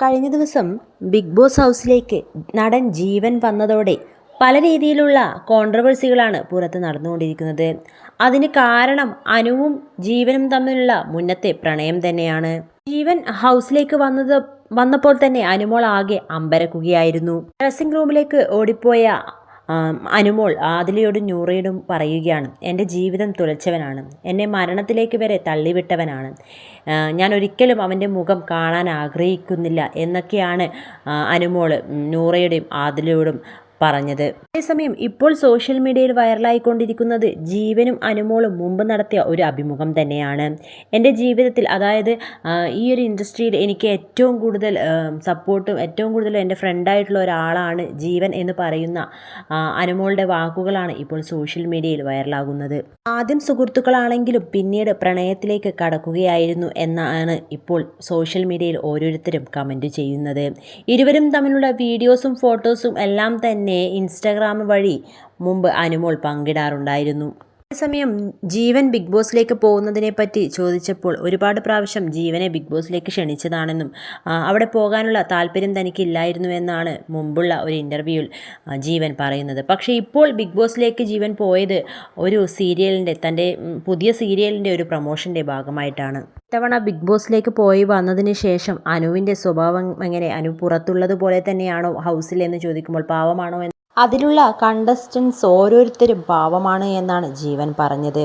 കഴിഞ്ഞ ദിവസം big boss ഹൗസിലേക്ക് നടൻ ജീവൻ വന്നതോടെ പല രീതിയിലുള്ള കോൺട്രവേഴ്സികളാണ് പുറത്ത് നടന്നുകൊണ്ടിരിക്കുന്നത്. അതിന് കാരണം അനുവും ജീവനും തമ്മിലുള്ള മുന്നത്തെ പ്രണയം തന്നെയാണ്. ജീവൻ ഹൗസിലേക്ക് വന്നത് വന്നപ്പോൾ തന്നെ അനുമോൾ ആകെ അമ്പരക്കുകയായിരുന്നു. ഡ്രസ്സിംഗ് റൂമിലേക്ക് ഓടിപ്പോയ അനുമോൾ ആദിലയോടും നൂറയോടും പറയുകയാണ് എന്റെ ജീവിതം തുലച്ചവനാണ്. എന്നെ മരണത്തിലേക്ക് വരെ തള്ളിവിട്ടവനാണ്. ഞാൻ ഒരിക്കലും അവന്റെ മുഖം കാണാൻ ആഗ്രഹിക്കുന്നില്ല എന്നൊക്കെയാണ് അനുമോൾ നൂറയുടെയും നൂറയോടും ആദിലയോടും പറഞ്ഞത്. അതേസമയം ഇപ്പോൾ സോഷ്യൽ മീഡിയയിൽ വൈറലായിക്കൊണ്ടിരിക്കുന്നത് ജീവനും അനുമോളും മുമ്പ് നടത്തിയ ഒരു അഭിമുഖം തന്നെയാണ്. എന്റെ ജീവിതത്തിൽ അതായത് ഈ ഒരു ഇൻഡസ്ട്രിയിൽ എനിക്ക് ഏറ്റവും കൂടുതൽ സപ്പോർട്ടും ഏറ്റവും കൂടുതൽ എന്റെ ഫ്രണ്ടായിട്ടുള്ള ഒരാളാണ് ജീവൻ എന്ന് പറയുന്ന അനുമോളുടെ വാക്കുകളാണ് ഇപ്പോൾ സോഷ്യൽ മീഡിയയിൽ വൈറലാകുന്നത്. ആദ്യം സുഹൃത്തുക്കളാണെങ്കിലും പിന്നീട് പ്രണയത്തിലേക്ക് കടക്കുകയായിരുന്നു എന്നാണ് ഇപ്പോൾ സോഷ്യൽ മീഡിയയിൽ ഓരോരുത്തരും കമന്റ് ചെയ്യുന്നത്. ഇരുവരും തമ്മിലുള്ള വീഡിയോസും ഫോട്ടോസും എല്ലാം തന്നെ ഇൻസ്റ്റാഗ്രാം വഴി മുമ്പ് അനുമോൾ പങ്കിടാറുണ്ടായിരുന്നു. അതേസമയം ജീവൻ ബിഗ് ബോസിലേക്ക് പോകുന്നതിനെ പറ്റി ചോദിച്ചപ്പോൾ ഒരുപാട് പ്രാവശ്യം ജീവനെ ബിഗ് ബോസിലേക്ക് ക്ഷണിച്ചതാണെന്നും അവിടെ പോകാനുള്ള താല്പര്യം തനിക്കില്ലായിരുന്നു എന്നാണ് മുമ്പുള്ള ഒരു ഇന്റർവ്യൂവിൽ ജീവൻ പറയുന്നത്. പക്ഷേ ഇപ്പോൾ ബിഗ് ബോസിലേക്ക് ജീവൻ പോയത് ഒരു സീരിയലിന്റെ തന്റെ പുതിയ സീരിയലിന്റെ ഒരു പ്രൊമോഷന്റെ ഭാഗമായിട്ടാണ്. ഇത്തവണ ബിഗ് ബോസിലേക്ക് പോയി വന്നതിന് ശേഷം അനുവിന്റെ സ്വഭാവം എങ്ങനെ അനു പുറത്തുള്ളത് പോലെ തന്നെയാണോ ഹൗസിൽ എന്ന് ചോദിക്കുമ്പോൾ പാവമാണോ അതിലുള്ള കണ്ടസ്റ്റൻസ് ഓരോരുത്തരും പാവമാണ് എന്നാണ് ജീവൻ പറഞ്ഞത്.